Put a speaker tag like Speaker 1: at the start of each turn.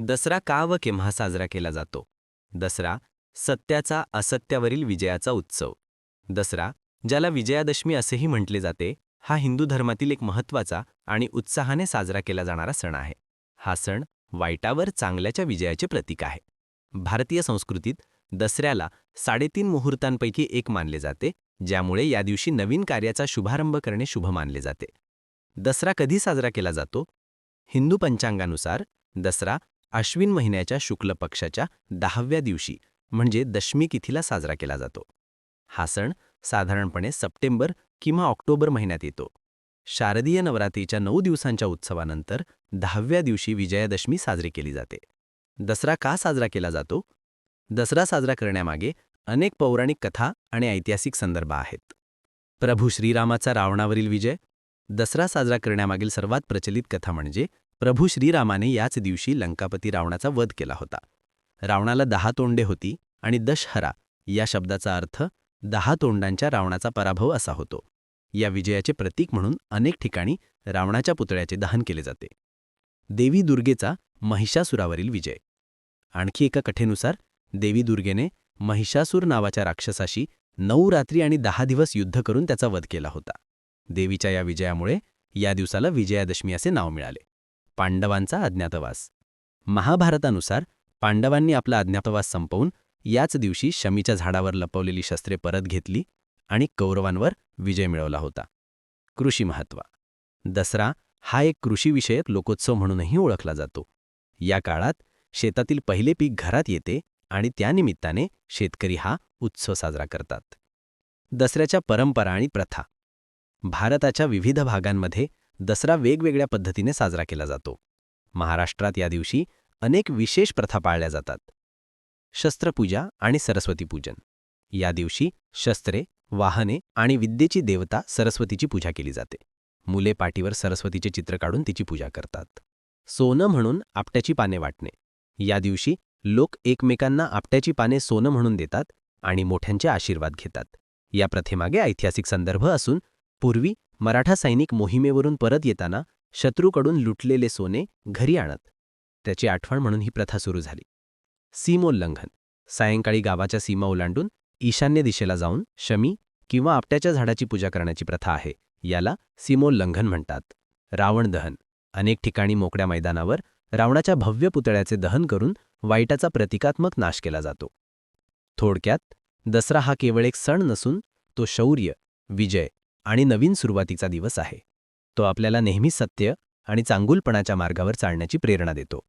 Speaker 1: दसरा का व केव्हा साजरा केला जातो? दसरा सत्याचा असत्यावरील विजयाचा उत्सव. दसरा ज्याला विजयादशमी असेही म्हटले जाते हा हिंदू धर्मातील एक महत्त्वाचा आणि उत्साहाने साजरा केला जाणारा सण आहे. हा सण वाईटावर चांगल्याच्या विजयाचे प्रतीक आहे. भारतीय संस्कृतीत दसऱ्याला साडेतीन मुहूर्तांपैकी एक मानले जाते ज्यामुळे या दिवशी नवीन कार्याचा शुभारंभ करणे शुभ मानले जाते. दसरा कधी साजरा केला जातो? हिंदू पंचांगानुसार दसरा अश्विन महिन्याच्या शुक्ल पक्षाच्या दहाव्या दिवशी म्हणजे दशमी तिथीला साजरा केला जातो. हा सण साधारणपणे सप्टेंबर किंवा ऑक्टोबर महिन्यात येतो. शारदीय नवरात्रीच्या नऊ दिवसांच्या उत्सवानंतर दहाव्या दिवशी विजयादशमी साजरी केली जाते. दसरा का साजरा केला जातो? दसरा साजरा करण्यामागे अनेक पौराणिक कथा आणि ऐतिहासिक संदर्भ आहेत. प्रभू श्रीरामाचा रावणावरील विजय दसरा साजरा करण्यामागील सर्वात प्रचलित कथा म्हणजे प्रभू श्रीरामाने याच दिवशी लंकापती रावणाचा वध केला होता. रावणाला दहा तोंडे होती आणि दशहरा या शब्दाचा अर्थ दहा तोंडांच्या रावणाचा पराभव असा होतो. या विजयाचे प्रतीक म्हणून अनेक ठिकाणी रावणाच्या पुतळ्याचे दहन केले जाते. देवी दुर्गेचा महिषासुरावरील विजय. आणखी एका कथेनुसार देवी दुर्गेने महिषासूर नावाच्या राक्षसाशी नऊ रात्री आणि दहा दिवस युद्ध करून त्याचा वध केला होता. देवीच्या या विजयामुळे या दिवसाला विजयादशमी असे नाव मिळाले. पांडवांचा अज्ञातवास महाभारतानुसार पांडवांनी आपला अज्ञातवास संपवून याच दिवशी शमीच्या झाडावर लपवलेली शस्त्रे परत घेतली आणि कौरवांवर विजय मिळवला होता. कृषी महत्त्व. दसरा हा एक कृषीविषयक लोकोत्सव म्हणूनही ओळखला जातो. या काळात शेतातील पहिले पीक घरात येते आणि त्यानिमित्ताने शेतकरी हा उत्सव साजरा करतात. दसऱ्याच्या परंपरा आणि प्रथा. भारताच्या विविध भागांमध्ये दसरा वेगवेगळ्या पद्धतीने साजरा केला जातो. महाराष्ट्रात या दिवशी अनेक विशेष प्रथा पाळल्या जातात. शस्त्रपूजा आणि सरस्वती पूजन. या दिवशी शस्त्रे वाहने आणि विद्येची देवता सरस्वतीची पूजा केली जाते. मुले पाठीवर सरस्वतीचे चित्र काढून तिची पूजा करतात. सोनं म्हणून आपट्याची पाने वाटणे. या दिवशी लोक एकमेकांना आपट्याची पाने सोनं म्हणून देतात आणि मोठ्यांचे आशीर्वाद घेतात. या प्रथेमागे ऐतिहासिक संदर्भ असून पूर्वी मराठा सैनिक मोहिमेवरून परत येताना शत्रूकडून लुटलेले सोने घरी आणत. त्याची आठवण म्हणून ही प्रथा सुरू झाली. सीमोल्लंघन सायंकाळी गावाच्या सीमा ओलांडून ईशान्य दिशेला जाऊन शमी किंवा आपट्याच्या झाडाची पूजा करण्याची प्रथा आहे याला सीमोल्लंघन म्हणतात. रावण दहन. अनेक ठिकाणी मोकळ्या मैदानावर रावणाच्या भव्य पुतळ्याचे दहन करून वाईटाचा प्रतिकात्मक नाश केला जातो. थोडक्यात दसरा हा केवळ एक सण नसून तो शौर्य विजय आणि नवीन सुरुवातीचा दिवस आहे. तो आपल्याला नेहमी सत्य आणि चांगुलपणाच्या मार्गावर चालण्याची प्रेरणा देतो.